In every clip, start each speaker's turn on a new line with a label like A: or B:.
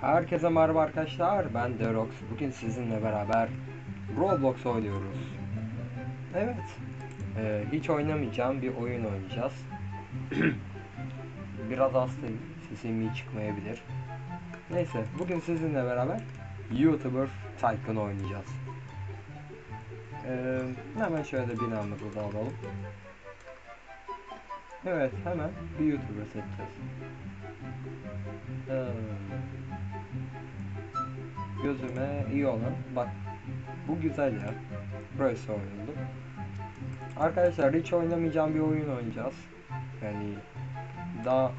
A: Herkese merhaba arkadaşlar. Ben Derox. Bugün sizinle beraber Roblox oynuyoruz. Evet. Ee, hiç oynamayacağım bir oyun oynayacağız. Biraz hastayım. Sesim iyi çıkmayabilir. Neyse. Bugün sizinle beraber YouTuber Tycoon oynayacağız. Ee, hemen şöyle binamızı da alalım. Evet. Hemen bir YouTuber seçeceğiz. Ee, gözüme iyi olan bak bu güzel ya burası oynadı arkadaşlar hiç oynamayacağım bir oyun oynayacağız yani daha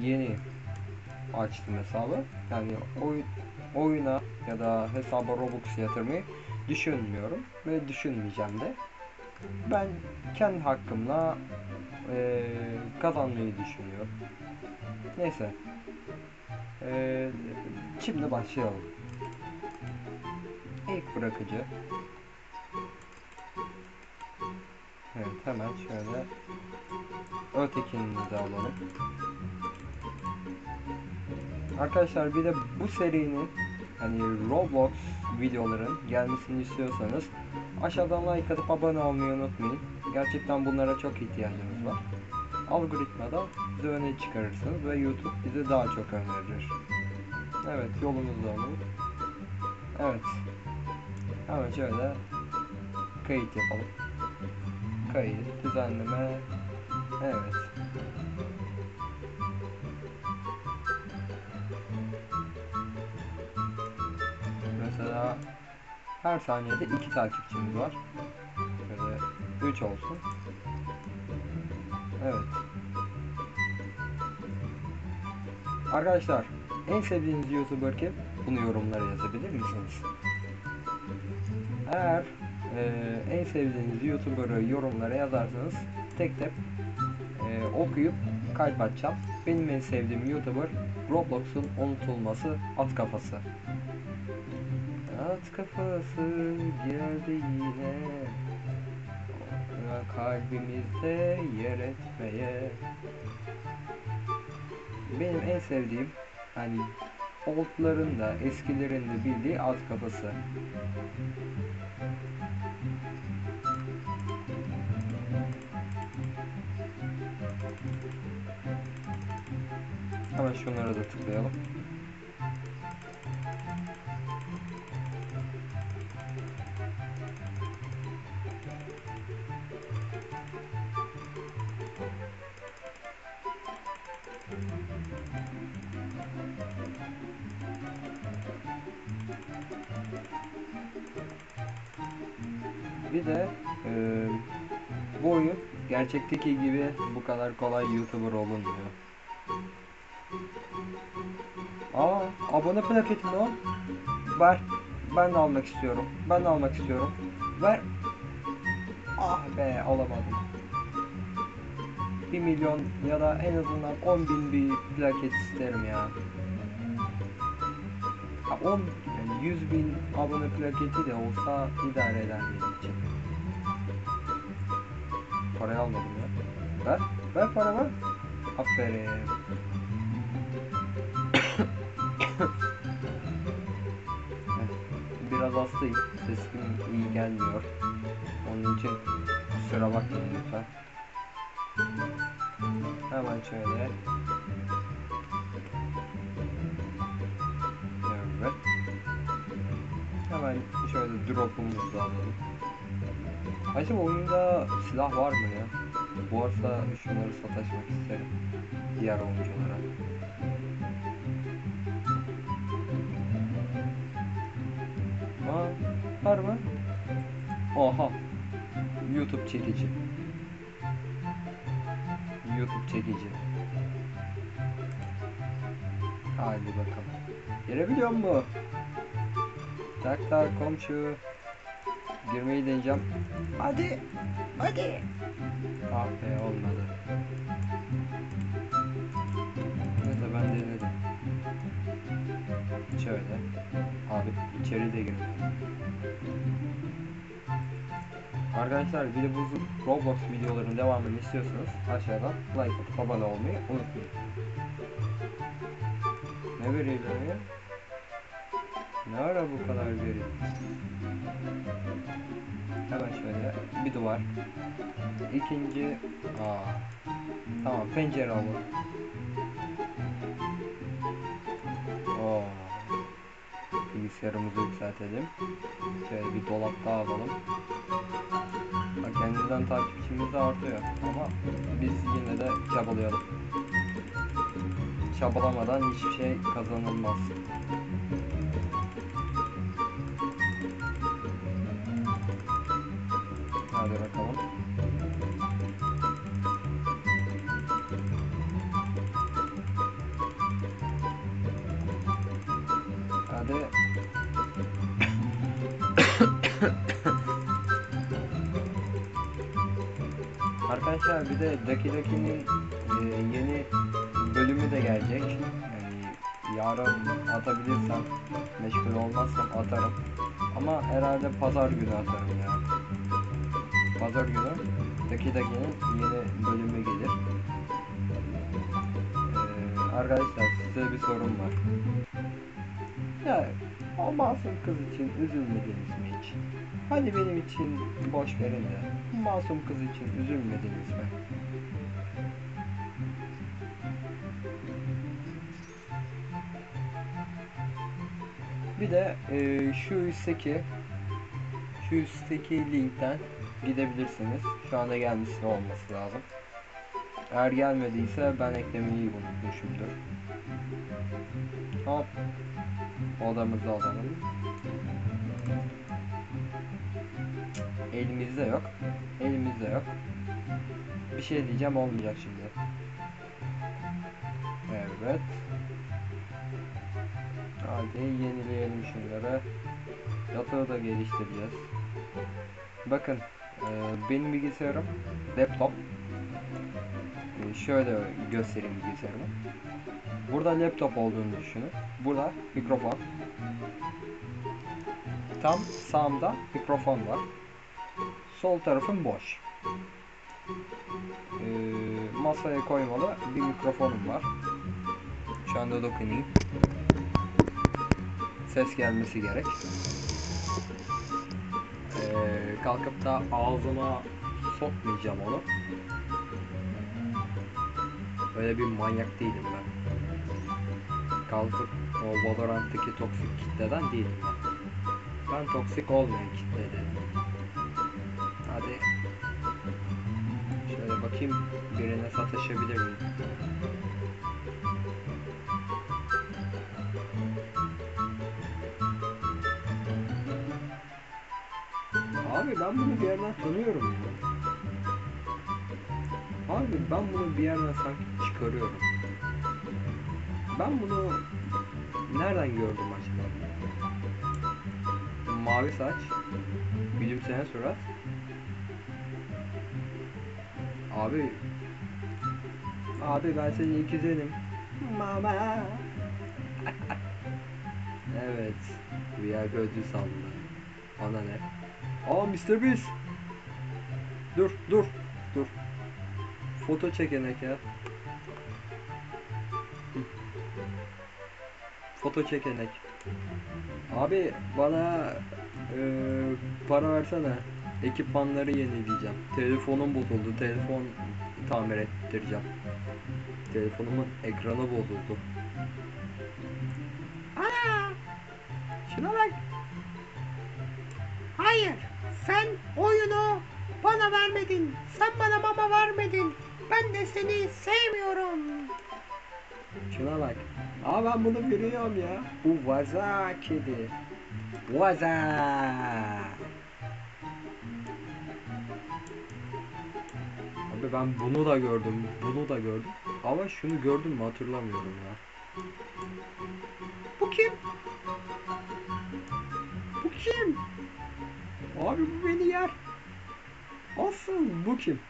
A: yeni açtım hesabı yani oy, oyuna ya da hesaba robux yatırmayı düşünmüyorum ve düşünmeyeceğim de ben kendi hakkımla eee, kazanmayı düşünüyorum neyse Eee, şimdi başlayalım İlk bırakıcı. Evet hemen şöyle ötekini de alalım. Arkadaşlar bir de bu serinin hani Roblox videoların gelmesini istiyorsanız aşağıdan like atıp abone olmayı unutmayın. Gerçekten bunlara çok ihtiyacımız var. Algoritmada bizi öne çıkarırsınız ve YouTube bizi daha çok önerir. Evet yolumuzu alalım. Evet Hemen şöyle kayıt yapalım. Kayıt, düzenleme. Evet. Mesela her saniyede iki takipçimiz var. Böyle üç olsun. Evet. Arkadaşlar en sevdiğiniz YouTuber kim? Bunu yorumlara yazabilir misiniz? Eğer e, en sevdiğiniz YouTuber'ı yorumlara yazarsanız tek tek e, okuyup kalp. Benim en sevdiğim YouTuber Roblox'un unutulması at kafası. At kafası geldi yine kalbimizde yer etmeye Benim en sevdiğim hani oldların da eskilerin de bildiği at kafası. Hemen şunlara da tıklayalım. Bir de e, bu oyun gerçekteki gibi bu kadar kolay YouTuber olunmuyor. Aa, abone plaketim o. Ver. Ben de almak istiyorum. Ben de almak istiyorum. Ver. Ah be alamadım. 1 milyon ya da en azından 10 bin bir plaket isterim ya. Ha, 10 yani 100 bin abone plaketi de olsa idare eder benim için. Parayı almadım ya. Ver. Ver para ver. Aferin. Biraz hastayım. Sesim iyi gelmiyor. Onun için kusura bakmayın lütfen. Hemen şöyle. Hemen şöyle drop'umuzu da alalım. Acaba oyunda silah var mı ya? Varsa şunları sataşmak isterim. Diğer oyunculara. Aa, var mı? Oha. YouTube çekici. YouTube çekici. Haydi bakalım. Girebiliyor mu? Tak tak komşu. Girmeyi deneyeceğim. Hadi. Hadi. Ah be olmadı. Neyse ben denedim. Şöyle. Abi içeri de girmiyor. Arkadaşlar bu Roblox videoların devamını istiyorsanız aşağıdan like atıp abone olmayı unutmayın. Ne verileri? Ne ara bu kadar veri? Hemen şöyle bir duvar. İkinci aa tamam pencere alalım. Oo. Bilgisayarımızı yükseltelim. Şöyle bir dolap daha alalım. Bak kendimizden takipçimiz de artıyor ama biz yine de çabalayalım. Çabalamadan hiçbir şey kazanılmaz. Bir de Daki Daki'nin e, yeni bölümü de gelecek. Yani yarın atabilirsem, meşgul olmazsam atarım. Ama herhalde pazar günü atarım ya. Pazar günü Daki Daki'nin yeni bölümü gelir. Ee, arkadaşlar size bir sorum var. Ya o masum kız için üzülmediniz mi hiç? Hadi benim için boş verin de masum kız için üzülmediniz mi? Bir de e, şu üstteki şu üstteki linkten gidebilirsiniz. Şu anda gelmiş olması lazım. Eğer gelmediyse ben eklemeyi unutmuşumdur. Hop. Odamızı alalım. Elimizde yok. Elimizde yok. Bir şey diyeceğim olmayacak şimdi. Evet. Hadi yenileyelim şunları. Yatağı da geliştireceğiz. Bakın e, benim bilgisayarım laptop. E, şöyle göstereyim bilgisayarımı. Burada laptop olduğunu düşünün. Burada mikrofon. Tam sağımda mikrofon var. Sol tarafım boş. Ee, masaya koymalı bir mikrofonum var. Şu anda dokunayım. Ses gelmesi gerek. Ee, kalkıp da ağzıma sokmayacağım onu. Öyle bir manyak değilim ben. Kalkıp o Valorant'taki toksik kitleden değilim ben. Ben toksik olmayan kitledenim. Hadi. Şöyle bakayım birine sataşabilir miyim? Abi ben bunu bir yerden tanıyorum. Abi ben bunu bir yerden sanki çıkarıyorum. Ben bunu nereden gördüm acaba? Mavi saç, gülümseyen surat. Abi, abi ben senin ikizenim. Mama. evet, VIP ödül sandı. Bana ne? Aa Mr. Beast. Dur, dur, dur. Foto çekenek ya. Foto çekenek. Abi bana eee, para versene. Ekipmanları yenileyeceğim. Telefonum bozuldu. Telefon tamir ettireceğim. Telefonumun ekranı bozuldu.
B: Ana! Şuna bak. Hayır. Sen oyunu bana vermedin. Sen bana mama vermedin. Ben de seni sevmiyorum.
A: Şuna bak. Aa ben bunu biliyorum ya. Bu vaza kedi. Vaza. Abi ben bunu da gördüm. Bunu da gördüm. Ama şunu gördüm mü hatırlamıyorum ya.
B: Bu kim? Bu kim?
A: Abi bu beni yer. Olsun bu kim?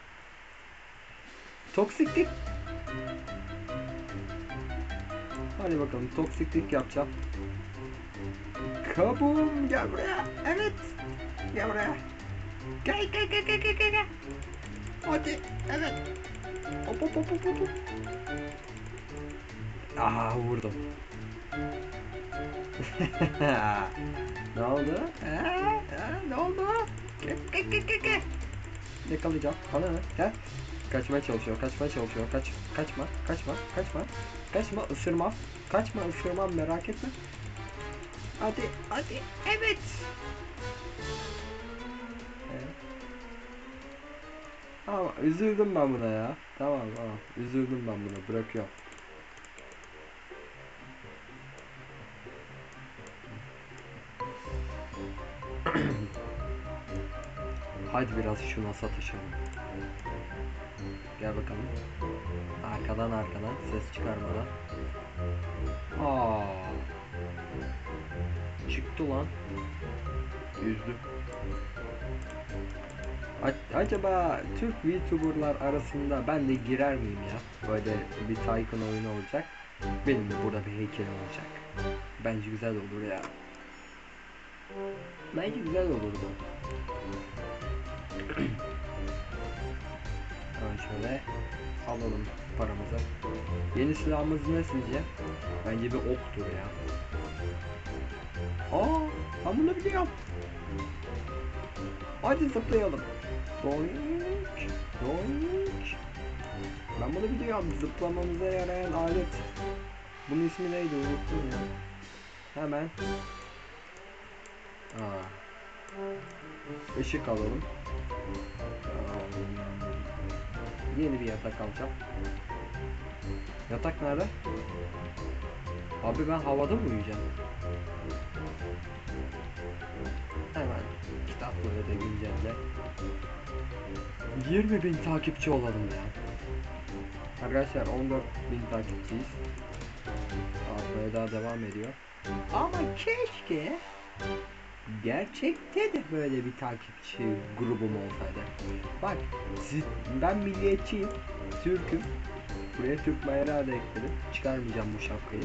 A: Toksiklik. Hadi bakalım toksiklik yapacağım. Kabum gel buraya. Evet. Gel buraya.
B: Gel gel gel gel gel gel. Hadi. Evet.
A: Hop hop hop hop hop. Aha vurdum. ne oldu? Ee, ee, ne oldu? Gel, gel, gel, gel, gel. Yakalayacağım. Bana ne? Gel. Kaçmaya çalışıyor, kaçmaya çalışıyor. Kaç, kaçma, kaçma, kaçma. Kaçma, ısırmam. Kaçma, ısırmam merak etme. Hadi, hadi. Evet. Evet. Ama üzüldüm ben buna ya. Tamam tamam. Üzüldüm ben buna. Bırakıyorum. Hadi biraz şuna satışalım. Gel bakalım. Arkadan arkadan ses çıkarmadan. Aa. Çıktı lan. Yüzdü. Acaba Türk VTuber'lar arasında ben de girer miyim ya? Böyle bir Tycoon oyunu olacak. Benim de burada bir heykel olacak. Bence güzel olur ya. Bence güzel olurdu. Şöyle alalım paramızı. Yeni silahımız ne sizce? Bence bir oktur ya. Aa, ben bunu biliyorum. Hadi zıplayalım. Doink, doink. Ben bunu biliyorum. Zıplamamıza yarayan alet. Bunun ismi neydi unuttum ya. Hemen. Aa. Işık alalım. Aa, Yeni bir yatak alacağım. Yatak nerede? Abi ben havada mı uyuyacağım? Hemen kitapları da güncelle. 20 bin takipçi olalım ya. Arkadaşlar 14 bin takipçiyiz. Artmaya daha devam ediyor. Ama keşke gerçekte de böyle bir takipçi grubum olsaydı. Bak ben milliyetçiyim, Türk'üm. Buraya Türk bayrağı da ekledim. Çıkarmayacağım bu şapkayı.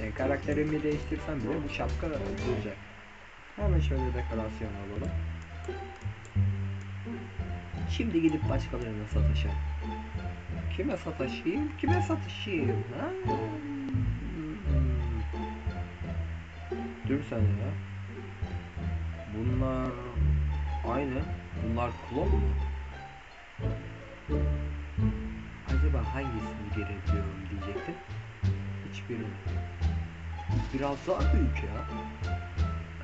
A: Yani karakterimi değiştirsem bile bu şapka duracak. Hemen şöyle dekorasyon alalım. Şimdi gidip başkalarına sataşalım. Kime sataşayım? Kime satışayım? Ha? Dur sen ya. Bunlar aynı. Bunlar klon mu? Acaba hangisini girebiliyorum diyecektim. Hiçbirini. Biraz daha büyük ya.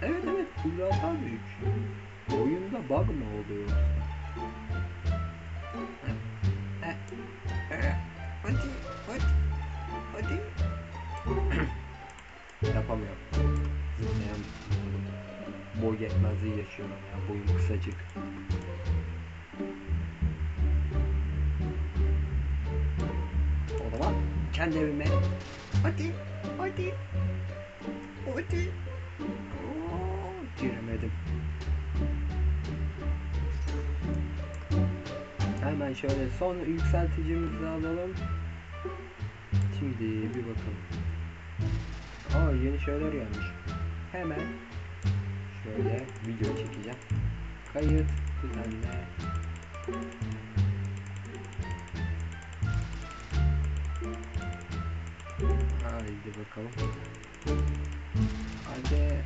A: Evet evet biraz daha büyük. Oyunda bug mı oluyor yoksa? Hadi hadi hadi. Yapamıyorum. Zıplayan boy yetmezliği yaşıyorum ya. Boyum kısacık. O zaman kendi evime. Hadi hadi. Hadi. Oo, giremedim. Hemen şöyle son yükselticimizi alalım. Şimdi bir bakalım. Aa yeni şeyler gelmiş. Hemen şöyle video çekeceğim. Kayıt düzenle. Haydi bakalım. Hadi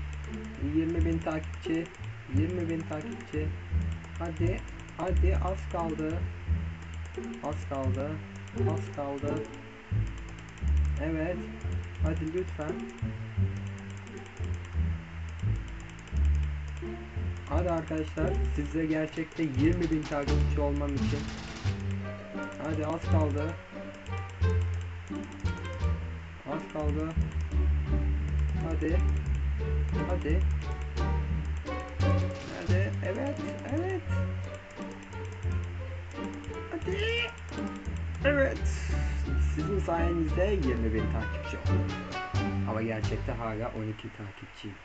A: 20 bin takipçi 20 bin takipçi hadi hadi az kaldı az kaldı az kaldı evet hadi lütfen hadi arkadaşlar size gerçekte 20 bin takipçi olmam için. Hadi az kaldı. Az kaldı. Hadi. Hadi. Hadi. Evet evet. Hadi. Evet. Sizin sayenizde 20 bin takipçi oldum ama gerçekte hala 12 takipçiyim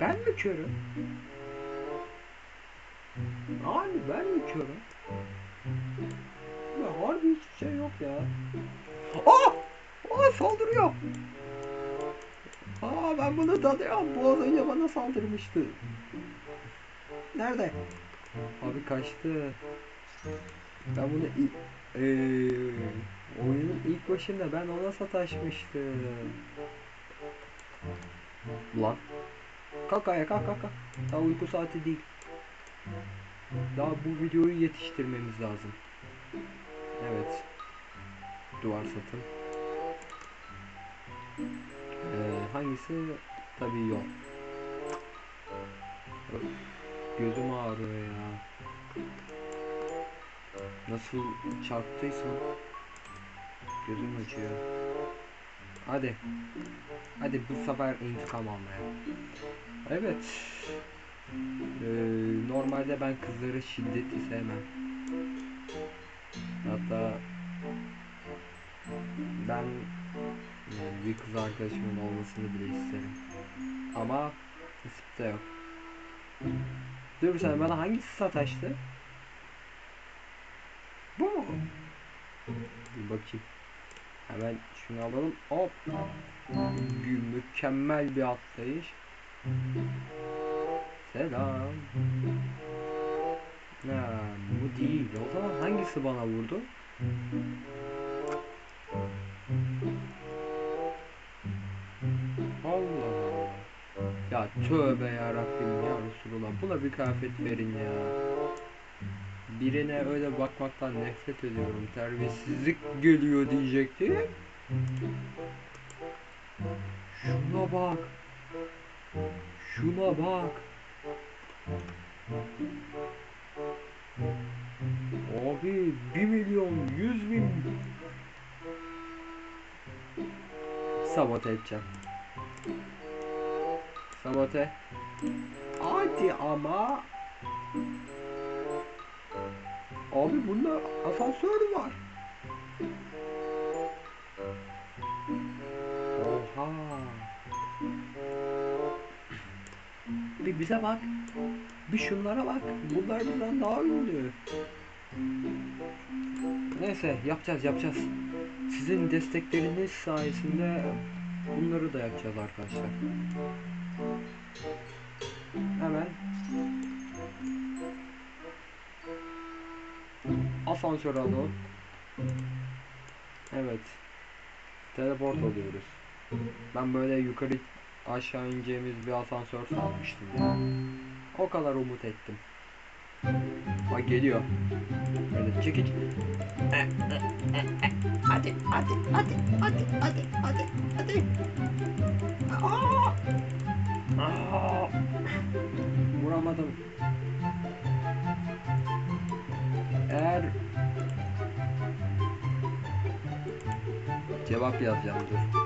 A: ben mi körüm? Abi ben mi körüm? Ya harbi hiçbir şey yok ya. Aa! Aa saldırıyor. Aa ben bunu tanıyorum. Bu az önce bana saldırmıştı. Nerede? Abi kaçtı. Ben bunu i- Ee, oyunun ilk başında ben ona sataşmıştım. Lan. Kalk ayağa kalk kalk. Daha uyku saati değil. Daha bu videoyu yetiştirmemiz lazım. Evet. Duvar satın. Ee, hangisi? Tabii yok. Öf, Gözüm ağrıyor ya. Nasıl çarptıysam gözüm acıyor. Hadi. Hadi bu sefer intikam almaya. Evet. Ee, normalde ben kızları şiddeti sevmem. Hatta ben bir kız arkadaşımın olmasını bile isterim. Ama nasipte yok. Dur sen bana hangisi sataştı? Bu mu? Bir bakayım. Hemen şunu alalım. Hop. Bir mükemmel bir atlayış. Selam. Ya bu değil. O zaman hangisi bana vurdu? Allah Allah. Ya tövbe ya Rabbim ya Resulullah. Buna bir kıyafet verin ya. Birine öyle bakmaktan nefret ediyorum. Terbiyesizlik geliyor diyecektim. Şuna bak. Şuna bak. Abi 1 milyon 100 bin Sabote edeceğim. Sabote. Hadi ama. Abi bunda asansör var. Oha. Bir bize bak. Bir şunlara bak. Bunlar bizden daha ünlü. Neyse yapacağız yapacağız. Sizin destekleriniz sayesinde bunları da yapacağız arkadaşlar. Hemen asansör alalım. Evet. Teleport oluyoruz. Ben böyle yukarı aşağı ineceğimiz bir asansör sanmıştım ya. O kadar umut ettim. Bak geliyor. Böyle çekiç.
B: Hadi hadi hadi hadi hadi hadi hadi. Aa!
A: Aa! Vuramadım. Eğer cevap yazacağım dur.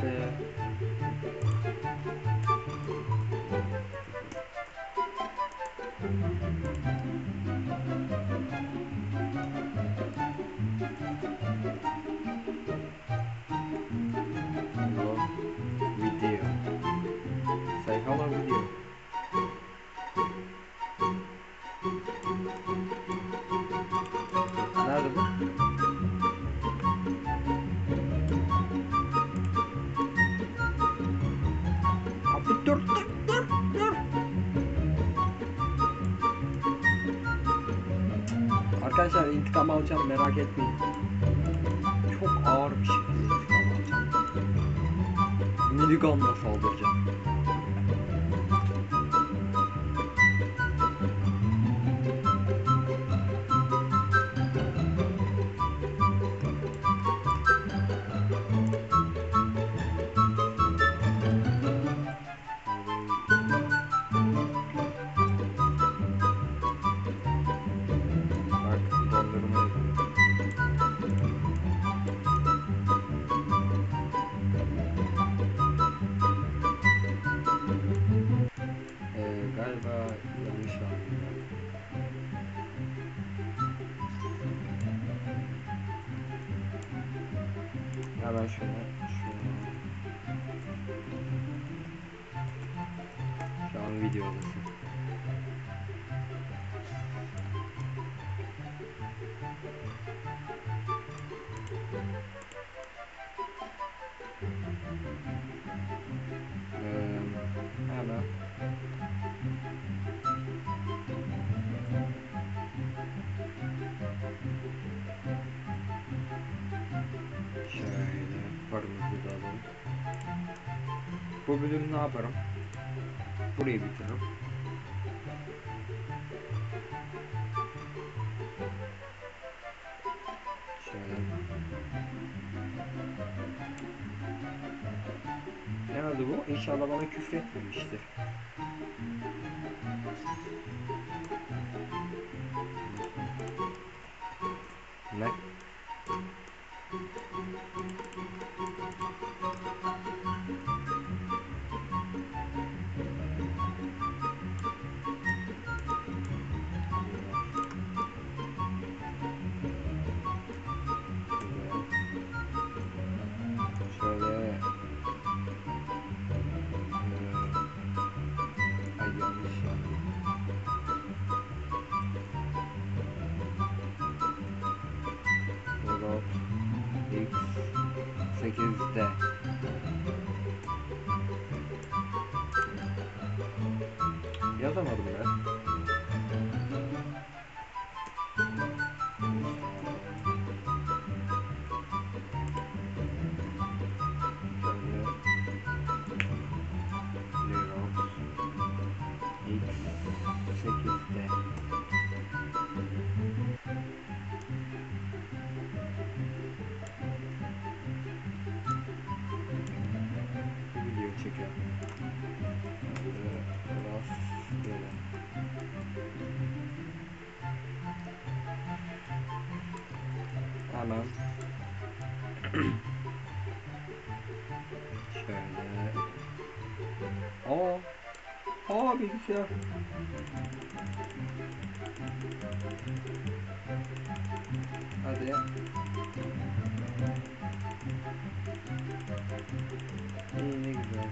A: Ah alacağım merak etmeyin. Çok ağır bir şekilde intikam Bu bölüm ne yaparım? Burayı bitiririm. Şöyle. Ne oldu bu? İnşallah bana küfür 就是对 şöyle. Aa. Aa bilgisayar Hadi. İyi ne güzel.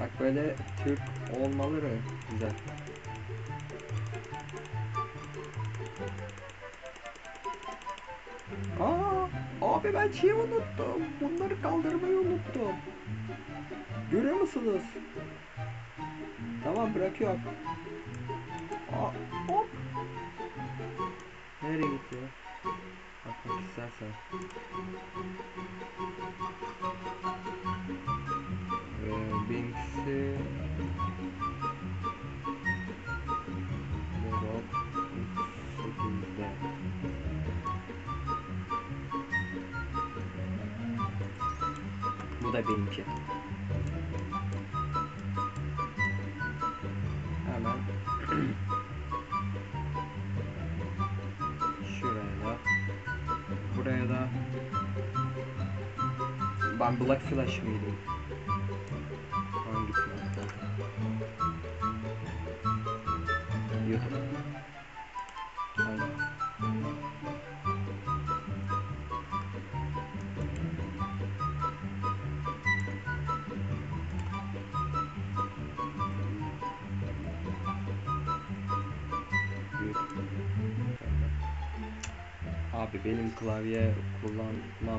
A: Bak böyle Türk olmaları güzel abi ben şeyi unuttum. Bunları kaldırmayı unuttum. Görüyor musunuz? Tamam bırakıyorum. Aa, hop. Nereye gitti? Bakmak istersen. Da benimki. Hemen şuraya da buraya da ben Black Flash mıydım?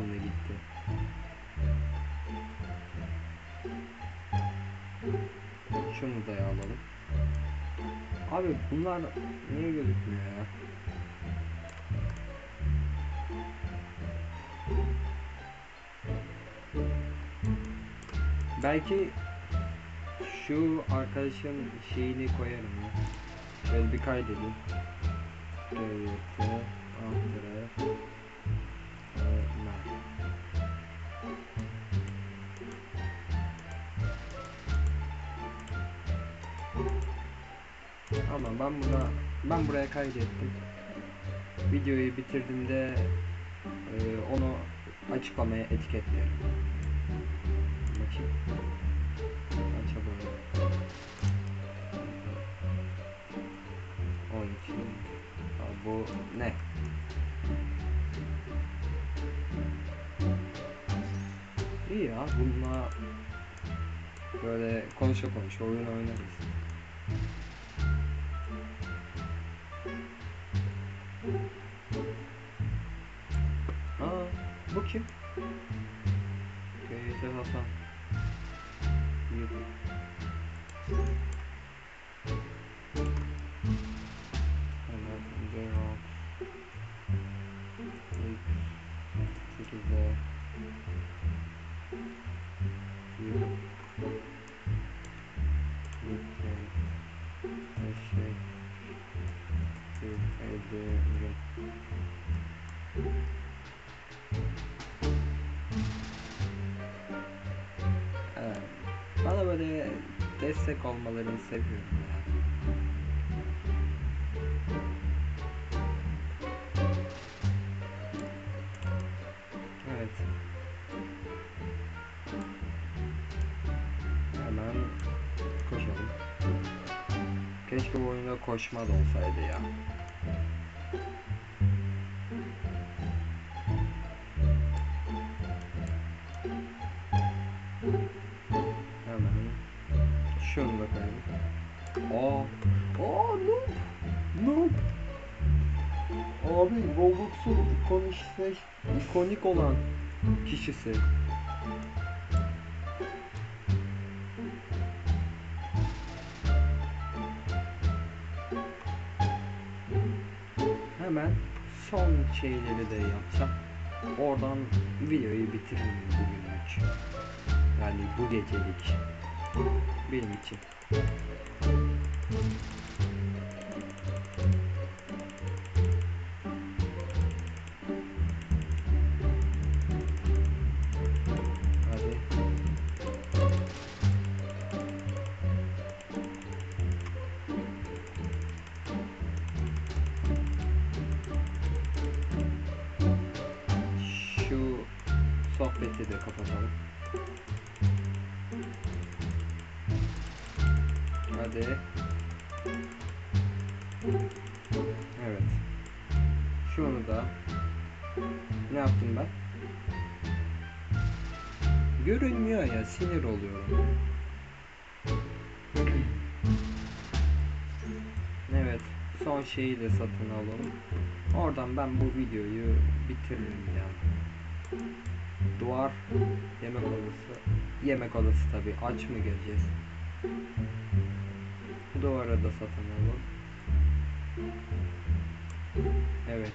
A: Da gitti. Şunu da alalım. Abi bunlar niye gözükmüyor ya? Belki şu arkadaşın şeyini koyarım ya. Şöyle bir kaydedeyim. GYT Antre Ama ben buna ben buraya kaydettim. Videoyu bitirdiğimde e, onu açıklamaya etiketlerim. Bakayım. Açalım. 12. Aa, bu ne? İyi ya bununla böyle konuşa konuşa oyun oynarız. Bu kim? Teyze Hasan. Yuh. Olmalarını seviyorum. Evet. Hemen koşalım. Keşke bu oyunda koşma da olsaydı ya. Aa, aa noob, noob. Abi Roblox'un ikonik, ikonik olan kişisi. Hemen son şeyleri de yapacağım. Oradan videoyu bitiririm bugünlük. Yani bu gecelik. Benim için. Mm-hmm. Son şeyi de satın alalım. Oradan ben bu videoyu bitiririm ya. Duvar yemek odası. Yemek odası tabi. Aç mı geleceğiz? Duvara da satın alalım. Evet.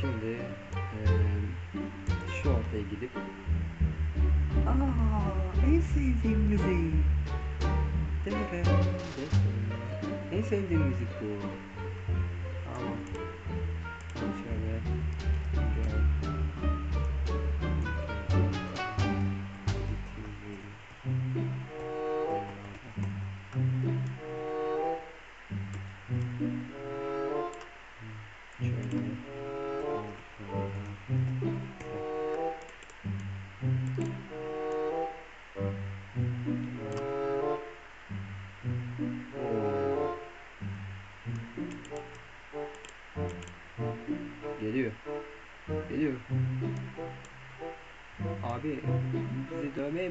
A: Şimdi eee, şu ortaya gidip Aa, en sevdiğim müzik. Dırırım, dırırım. En sevdiğim müzik bu. Tamam.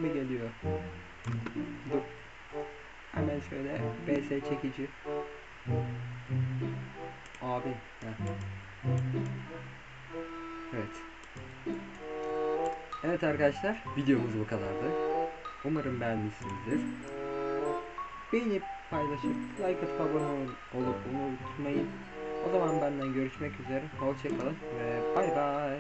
A: Mi geliyor? Dur. Hemen şöyle BS çekici. Abi. heh. Evet. Evet arkadaşlar videomuz bu kadardı. Umarım beğenmişsinizdir. Beğenip paylaşıp like atıp abone ol- olup unutmayın. O zaman benden görüşmek üzere. Hoşçakalın ve bay bay.